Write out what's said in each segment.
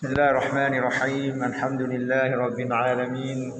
بسم الله الرحمن الرحيم الحمد لله رب العالمين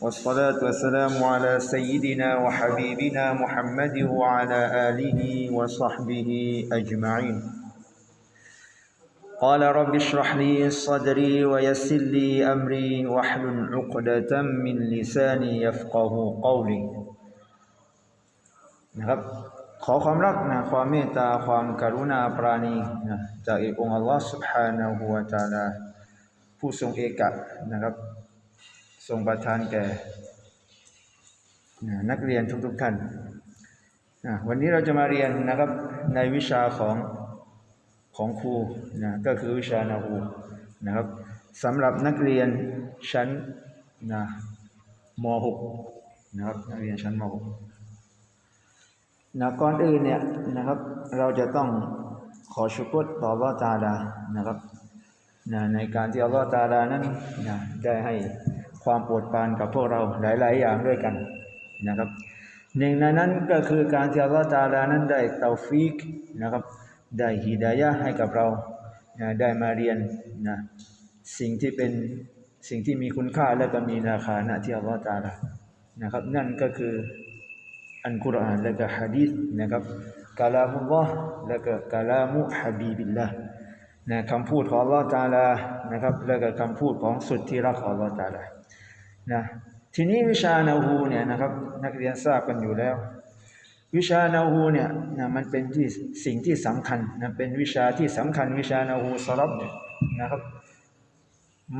والصلاة والسلام على سيدنا وحبيبنا محمد وعلى آله وصحبه أجمعين قال رب اشرح لي صدري ويسر لي أمري واحلل عقدة من لساني يفقه قولي ขอความรักนะความเมตตาความกรุณาปราณีนะจากเอกองค์อัลลอฮ์ سبحانه และ تعالى ผู้ทรงเอกะนะครับ ทรงประทานแก่นะนักเรียนทุกๆท่านนะวันนี้เราจะมาเรียนนะครับในวิชาของของครูนะก็คือวิชานาหูนะครับสำหรับนักเรียนชั้นนะม .6 นะครับนักเรียนชั้นม .6 นะก่อนอื่นเนี่ยนะครับ เราจะต้องขอชุกรต่ออัลอตาลานะครับนะในการที่อัลลอฮ์ตาลานั้นนะได้ให้ความโปรดปรานกับพวกเราหลาย ๆ อย่างด้วยกันนะครับหนึ่งในนั้นก็คือการที่อัลลอฮ์ตาลานั้นได้เตาฟีกนะครับ ได้ฮิดายะให้กับเรานะได้มาเรียนนะสิ่งที่เป็นสิ่งที่มีคุณค่าและก็มีราคาณที่อัลลอฮ์ตาลานะครับ นั่นก็คือ อันกุรอานและก็ฮะดีษนะครับกาลามุลลอฮ์และก็กาลามุฮะบีบิลลาห์นะคำพูดของ Allah ตาลานะครับและก็คำพูดของสุดที่รักของ Allah ตาลานะทีนี้วิชานาหูเนี่ยนะครับนักเรียนทราบกันอยู่แล้ว วิชานาหูเนี่ยนะมันเป็นที่สิ่งที่สำคัญนะเป็นวิชาที่สำคัญวิชานาหูสรับเนี่ยนะครับ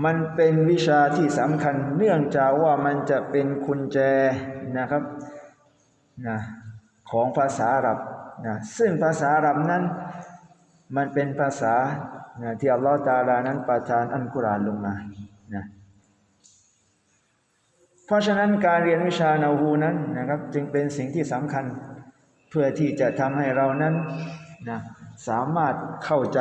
มันเป็นวิชาที่สำคัญเนื่องจากว่ามันจะเป็นกุญแจนะครับ นะของภาษาอาหรับนะซึ่งภาษาอาหรับนั้น มันเป็นภาษานะที่อัลลอฮฺตาลานั้นประทานอัลกุรอานลงมานะเพราะฉะนั้นการเรียนวิชานาหูนั้นนะครับจึงเป็นสิ่งที่สำคัญเพื่อที่จะทำให้เรานั้นนะสามารถเข้าใจ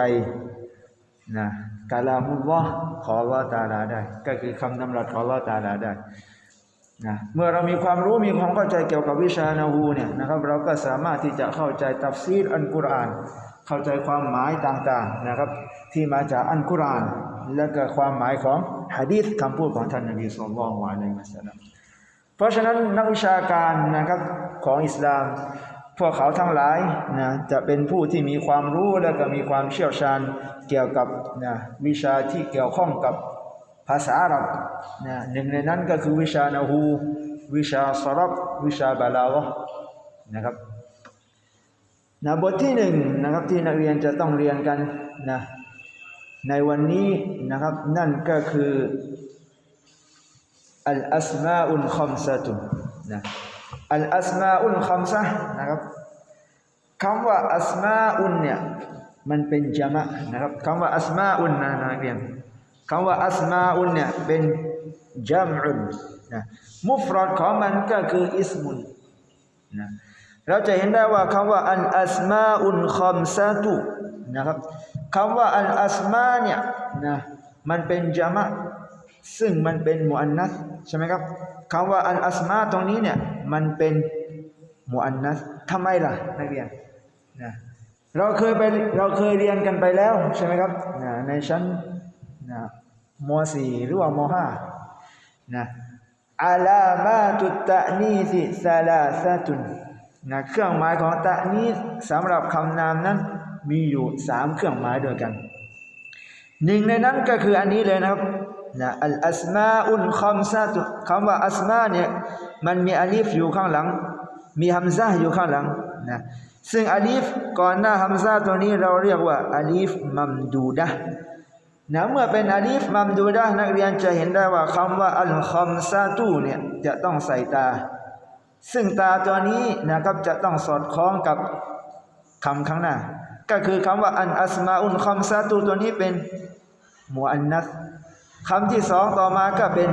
นะกาลามุลลอฮ์ของอัลอตาลาได้ ก็คือคำนำรัสของอัลอตาลาได้ นะเมื่อเรามีความรู้มีความเข้าใจเกี่ยวกับวิชานาหูเนี่ยนะครับ เราก็สามารถที่จะเข้าใจตัฟซีรอันกุรอาน เข้าใจความหมายต่างๆนะครับ ที่มาจากอันกุรอาน และก็ความหมายของฮะดีษคำพูดของท่านนบีสุลต่านวะลัยฮิสลามเพราะฉะนั้นนักวิชาการนะครับของอิสลาม พวกเขาทั้งหลายนะจะเป็นผู้ที่มีความรู้และก็มีความเชี่ยวชาญเกี่ยวกับนะวิชาที่เกี่ยวข้องกับ ภาษาอาหรับนะหนึ่งในนั้นก็คือวิชานาหูวิชาสรับวิชาบาลาละนะครับนะบทที่หนึ่งนะครับที่นักเรียนจะต้องเรียนกันนะในวันนี้นะครับนั่นก็คืออัลอัสมาอุลคอมซะตุนนะอัลอัสมาอุลคอมซะนะครับคำว่าอัสมาอุนเนี่ยมันเป็นจามะนะครับคำว่าอัสมาอุนนะนักเรียน คำว่าอัสมาอุนเนี่ยเป็นจัมอุนนะมุฟรอดของมันก็คืออิสมุนนะเราจะเห็นได้ว่าคำว่าอันอัสมาอุนคอมซาตุนะครับคำว่าอันอัสมาเนี่ยนะมันเป็นจามะซึ่งมันเป็นมุอันนัสใช่ไหมครับคำว่าอันอัสมาตรงนี้เนี่ยมันเป็นมุอันนัสทำไมล่ะนักเรียนนะเราเคยไปเราเคยเรียนกันไปแล้วใช่ไหมครับนะในชั้น นะมสี่หรือว่ามห้านะอาลามาตุตะนีสิซาลาซาตุนนะเครื่องหมายของตะนีสำหรับคำนามนั้นมีอยู่สามเครื่องหมายด้วยกันหนึ่งในนั้นก็คืออันนี้เลยนะครับนะอัลอัสมาอุนคอมซาตุคำว่าอัสมาเนี่ยมันมีอาลีฟอยู่ข้างหลัง มีฮัมซาอยู่ข้างหลังนะซึ่งอาลีฟก่อนหน้าฮัมซาตัวนี้เราเรียกว่าอาลีฟมัมดูดะ นะเมื่อเป็นอาลีฟมัมดูดะนักเรียนจะเห็นได้ว่าคำว่าอัลคอมซาตูเนี่ยจะต้องใส่ตา ซึ่งตาตัวนี้นะครับจะต้องสอดคล้องกับคำข้างหน้า ก็คือคำว่าอันอัสมาอุนคอมซาตูตัวนี้เป็นมูอันนัสคำที่สองต่อมาก็เป็น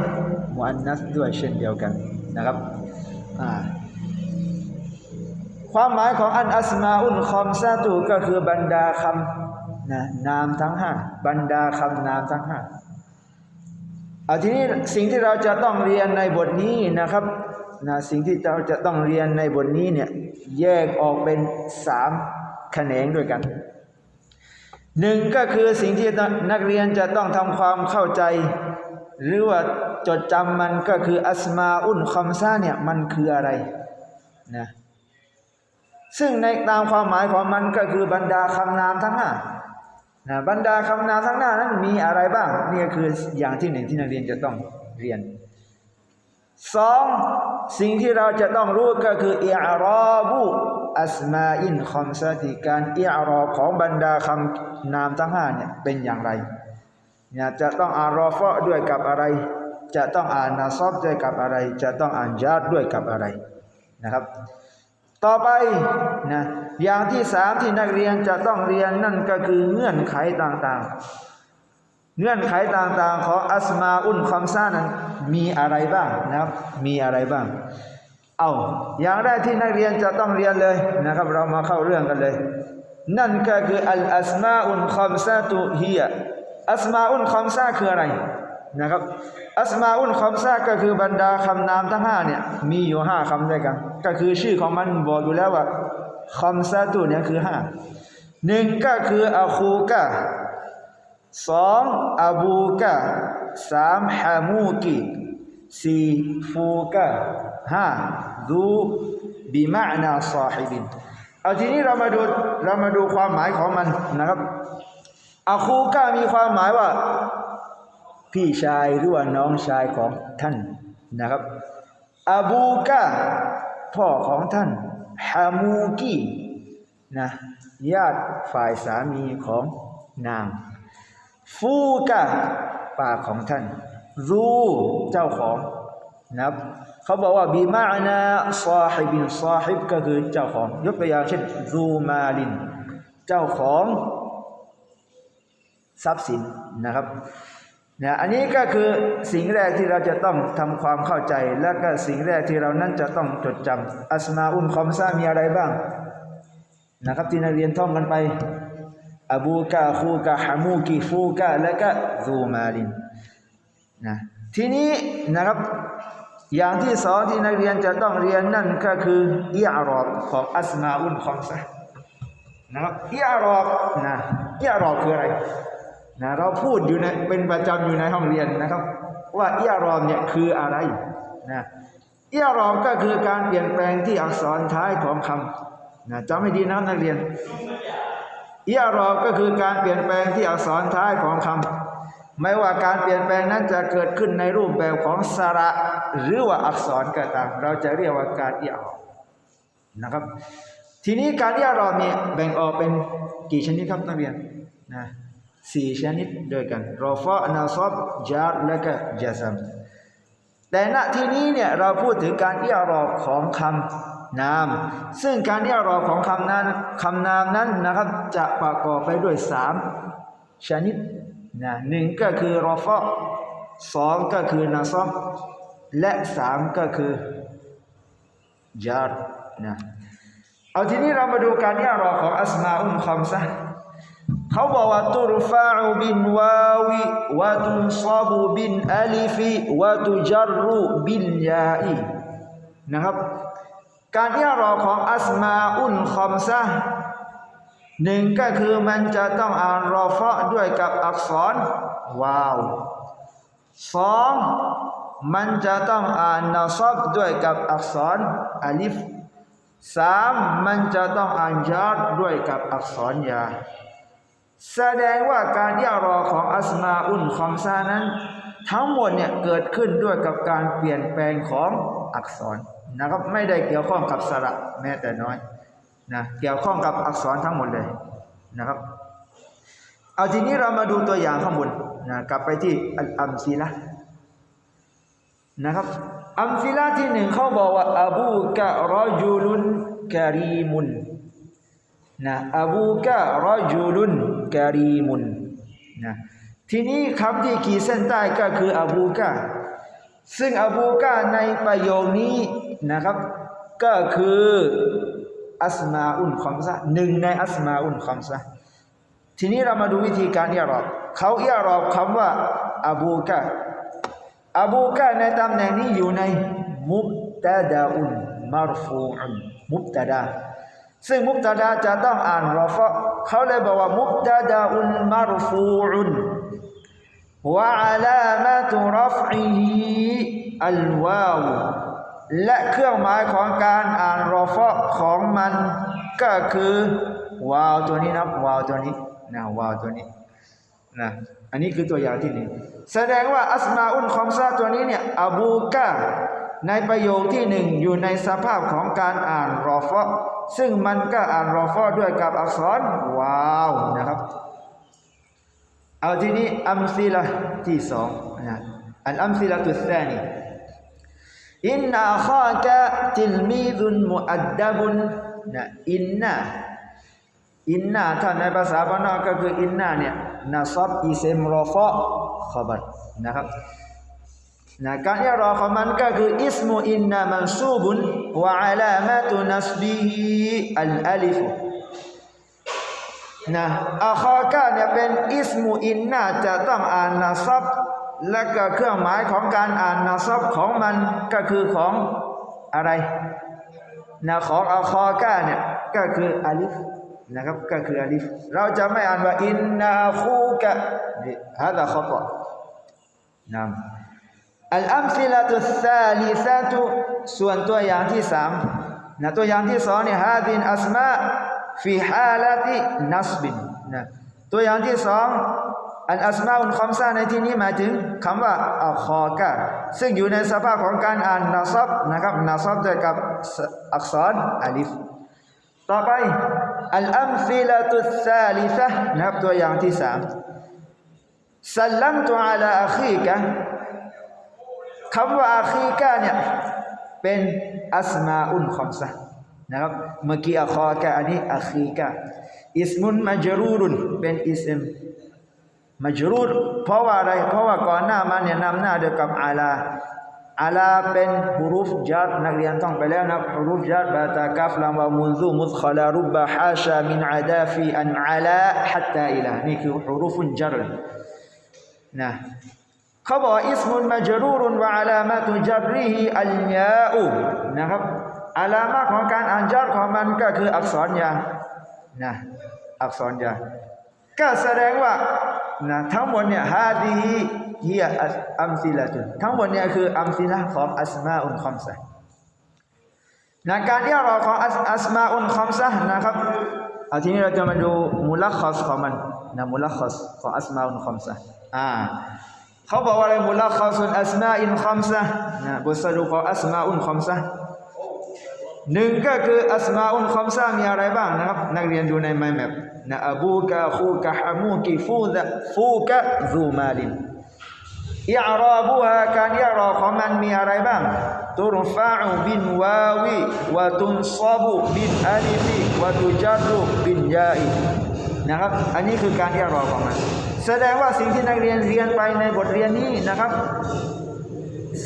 มูอันนัสด้วยเช่นเดียวกันนะครับความหมายของอันอัสมาอุนคอมซาตูก็คือบรรดาคำ นะนามทั้งห้าบรรดาคำนามทั้งห้าเอาทีนี้สิ่งที่เราจะต้องเรียนในบทนี้นะครับนะสิ่งที่เราจะต้องเรียนในบทนี้เนี่ยแยกออกเป็นสามแขนงด้วยกันหนึ่งก็คือสิ่งที่นักเรียนจะต้องทำความเข้าใจ หรือว่าจดจำมันก็คืออัสมาอุนคำซาเนี่ยมันคืออะไรนะซึ่งในตามความหมายของมันก็คือบรรดาคำนามทั้งห้า นะบรรดาคำนามทั้งห้านั้นมีอะไรบ้าง นี่คืออย่างที่หนึ่งที่นักเรียนจะต้องเรียนสองสิ่งที่เราจะต้องรู้ก็คืออิอรอบุอัสมาอินคอมซาติการอิอรอของบรรดาคำนามทั้งห้าเนี่ยเป็นอย่างไรเนี่ยจะต้องอ่านรอฟะด้วยกับอะไร จะต้องอ่านนาซอบด้วยกับอะไร จะต้องอ่านญาดด้วยกับอะไรนะครับ ต่อไปนะอย่างที่สามที่นักเรียนจะต้องเรียนนั่นก็คือเงื่อนไขต่างๆ เงื่อนไขต่างๆ ของอัสมาอุนคอมซานั้นมีอะไรบ้างนะครับ มีอะไรบ้าง เอาอย่างแรกที่นักเรียนจะต้องเรียนเลยนะครับ เรามาเข้าเรื่องกันเลย นั่นก็คืออัลอัสมาอุนคอมซาตุฮียอัสมาอุนคอมซาคืออะไร นะครับ อัสมาอุนคอมซาก็คือบรรดาคำนามทั้งห้าเนี่ยมีอยู่ห้าคำด้วยกัน ก็คือชื่อของมันบอกอยู่แล้วว่าคอมซาตุเนี่ยคือห้าหนึ่งก็คืออาคูกะสองอบูกะสามฮามูกิสี่ฟูกะห้าดูบิมานาซาฮิบินเอาทีนี้เรามาดูเรามาดูความหมายของมันนะครับอาคูกะมีความหมายว่า พี่ชายหรือว่าน้องชายของท่านนะครับอาบูกะพ่อของท่านฮามูกีนะญาติฝ่ายสามีของนาง ฟูกะป่าของท่าน รูเจ้าของนะครับเขาบอกว่าบีมานาซาฮิบินซาฮิบก็คือเจ้าของ ยกตัวอย่างเช่นรูมาลิน เจ้าของ ทรัพย์สินนะครับ นะอันนี้ก็คือสิ่งแรกที่เราจะต้องทำความเข้าใจ และก็สิ่งแรกที่เรานั้นจะต้องจดจำอัสมาอุนคอมซามีอะไรบ้างนะครับที่นักเรียนท่องกันไปอบูกาคูกาฮามูกีฟูกาและก็ซูมาลินนะทีนี้นะครับอย่างที่สองที่นักเรียนจะต้องเรียนนั่นก็คืออิอารอบของอัสมาอุนคอมซานะครับอิอารอบนะอิอารอบคืออะไร นะเราพูดอยู่ในเป็นประจำอยู่ในห้องเรียนนะครับ ว่าเอิอารอมเนี่ยคืออะไรนะเอิอารอมก็คือการเปลี่ยนแปลงที่อักษรท้ายของคำนะจำให้ดีนะนักเรียนเอิอารอมก็คือการเปลี่ยนแปลงที่อักษรท้ายของคำไม่ว่าการเปลี่ยนแปลงนั้นจะเกิดขึ้นในรูปแบบของสระหรือว่าอักษรก็ตามเราจะเรียกว่าการเอิอารอมนะครับ ทีนี้การเอิอารอมเนี่ยแบ่งออกเป็นกี่ชนิดครับนักเรียนนะ สี่ชนิดด้วยกันรอฟะนาซอบจาร์และก็จาซัมแต่ณที่นี้เนี่ยเราพูดถึงการอิอรอบของคำนาม ซึ่งการอิอรอบของคำนั้นคำนามนั้นนะครับจะประกอบไปด้วยสามชนิดนะหนึ่งก็คือรอฟะสองก็คือนาซอบและสามก็คือจาร์นะเอาทีนี้เรามาดูการอิอรอบของอัสมาอุมคำซะ เขาบอกว่าตุรฟาอุบินวาวิวะตุนซาบุบินอัลิฟิวะตุจารุบินยาอีนะครับการที่ราของอัสมาอุนคอมซะหนึ่งก็คือมันจะต้องอ่านรอฟะด้วยกับอักษรวาวสองมันจะต้องอ่านนาซับด้วยกับอักษรอัลิฟสามมันจะต้องอ่านยาดด้วยกับอักษรยา แสดงว่าการย่ารอของอัสมาอุนคอมซานั้น ทั้งหมดเนี่ยเกิดขึ้นด้วยกับการเปลี่ยนแปลงของอักษรนะครับ ไม่ได้เกี่ยวข้องกับสระแม้แต่น้อยนะเกี่ยวข้องกับอักษรทั้งหมดเลยนะครับ เอาทีนี้เรามาดูตัวอย่างข้างบนนะกลับไปที่อัมซีละนะครับ อัมซีละที่หนึ่งเขาบอกว่าอบูกะรอจูลุนกะรีมุน นะอาบูกะรอจูลุนกะรีมุนนะทีนี้คำที่ขีดเส้นใต้ก็คืออาบูกะซึ่งอาบูกะในประโยคนี้นะครับ ก็คืออัสมาอุนคอมซะหนึ่งในอัสมาอุนคอมซะทีนี้เรามาดูวิธีการอิรอบเขาอิรอบคำว่าอาบูกะอาบูกะในตำแหน่งนี้อยู่ในมุบตะดาอุนมารฟูอุนมุบตะดา ซึ่งมุกตาดาจะต้องอ่านรอฟะเขาเลยบอกว่ามุกตาดาอุนมารฟูอุนวะอาลามะตุรฟอีอัลวาวและเครื่องหมายของการอ่านรอฟะของมันก็คือวาวตัวนี้นะวาวตัวนี้นะวาวตัวนี้นะอันนี้คือตัวอย่างที่หนึ่งแสดงว่าอัสมาอุนคอมซาตัวนี้เนี่ยอบูกาในประโยคที่หนึ่งอยู่ในสภาพของการอ่านรอฟะ ซึ่งมันก็อ่านรอฟะด้วยกับอักษรวาวนะครับ เอาทีนี้อัมซิละที่สองนะอันอัมซิละตุสซนีอินนาคากะติลมีดุนมุอัดดบุนนะอินนาอินนาถ้าในภาษาบ้านนอกก็คืออินนาเนี่ยนาซับอิเซมรอฟะขบัดนะครับ นะการที่รอของมันก็คืออิสมูอินนามันซูบุนวะอาลามะตุนัสบีฮิอัลอาลิฟนะอาคอกาเนี่ยเป็นอิสมูอินนาจะต้องอ่านนาซับและก็เครื่องหมายของการอ่านนาซับของมันก็คือของอะไรนะของอาคอกาเนี่ยก็คืออาลิฟนะครับก็คืออาลิฟเราจะไม่อ่านว่าอินนาคูกะนี่ฮะดะขอตะนะ อัลอัมซิลาตุสซาลิซาตุส่วนตัวอย่างที่สามนะตัวอย่างที่สองเนี่ยฮาดินอัสมาฟีฮาลาตินัสบินนะตัวอย่างที่สองอันอัสมาอุนคอมซาในที่นี้หมายถึงคำว่าอัลคอกะซึ่งอยู่ในสภาพของการอ่านนาซับนะครับนาซับด้วยกับอักษรอาลิฟต่อไปอัลอัมซิลาตุสซาลิซะนะครับตัวอย่างที่สามสัลลัมตุอาลาอาคีกะ คำว่าอาคีกะเนี่ยเป็นอัสมาอุนคอมซะนะครับเมื่อกี้อัคอกะอันนี้อัคีกะอิสมุนมัจรูรุนเป็นอิสมมัจรูรเพราะว่าอะไรเพราะว่าก่อนหน้ามันเนี่ยนำหน้าด้วยกับอาลาอาลาเป็นฮุรุฟจัดนักเรียนต้องไปแล้วนะฮุรุฟจัดบาตากาฟลามวามุนซูมุสขลารุบะฮาชามินอาดาฟีอันอาลาฮัตตาอิลานี่คือฮุรุฟุนจัรนะ เขาบอกอิสมุนมัจรูรุนวะอาลามะตุจัรริฮิอัลยาอูนะครับอาลามะของการอ่านจัดของมันก็คืออักษรยานะอักษรยาก็แสดงว่านะทั้งหมดเนี่ยฮาดีฮียอัมซิลาตุนทั้งหมดเนี่ยคืออัมซิละของอัสมาอุนคอมซะนะการที่เราของอัสมาอุนคอมซะนะครับเอาทีนี้เราจะมาดูมูลค่าของมันนะมูลค่าของอัสมาอุนคอมซะอ่า เขาบอกว่าอะไรมูลค่าส่วนอัสมาอินคอมซะนะบทสรุปของอัสมาอุนคอมซะหนึ่งก็คืออัสมาอุนคอมซามีอะไรบ้างนะครับ นักเรียนดูในไมแมปนะอบูกะคูกะฮามูกิฟูดะฟูกะซูมาลินอิอราบูฮาการอิอราของมันมีอะไรบ้างตุรฟะอุบินวาวีวะตุนซาบุบินอาลิฟีวะตุจัรุบินยาอีนะครับ อันนี้คือการอิอราของมัน แสดงว่าสิ่งที่นักเรียนเรียนไปในบทเรียนนี้นะครับ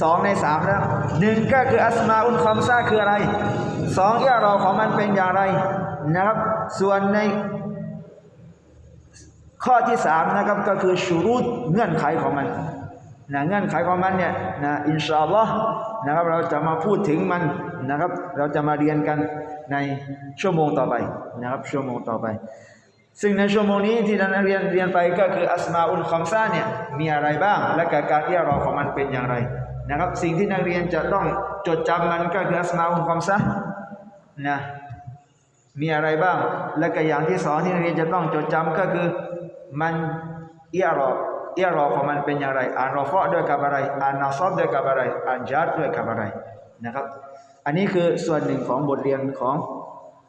สองในสามแล้วหนึ่งก็คืออัสมาอุนคอมซาคืออะไรสองย่ารอของมันเป็นอย่างไรนะครับ ส่วนในข้อที่สามนะครับก็คือชูรุดเงื่อนไขของมันนะเงื่อนไขของมันเนี่ยนะอินชาอัลลอฮ์นะครับเราจะมาพูดถึงมันนะครับ เราจะมาเรียนกันในชั่วโมงต่อไปนะครับ ชั่วโมงต่อไป ซึ่งในชั่วโมงนี้ที่เราเรียนเรียนไปก็คืออัสมาอุลคอมซาเนี่ยมีอะไรบ้าง และการที่รอของมันเป็นอย่างไรนะครับ สิ่งที่นักเรียนจะต้องจดจำมันก็คืออัสมาอุลคอมซานะมีอะไรบ้าง และก็อย่างที่สองที่นักเรียนจะต้องจดจำก็คือมันเอียรอเอียรอของมันเป็นอย่างไรอ่านรอฟะด้วยกับอะไรอ่านนาซอบด้วยกับอะไรอ่านจัดด้วยกับอะไรนะครับ อันนี้คือส่วนหนึ่งของบทเรียนของ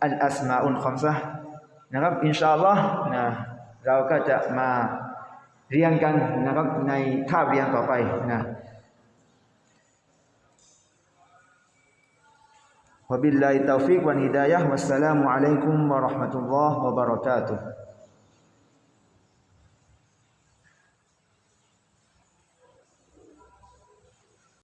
อัลอัสมาอุลคอมซา นะครับอินชาอัลลอฮ์นะเราก็จะมาเรียนกันนะครับในคาบเรียนต่อไปนะ وبالله التوفيق والهدايه والسلام عليكم ورحمه الله وبركاته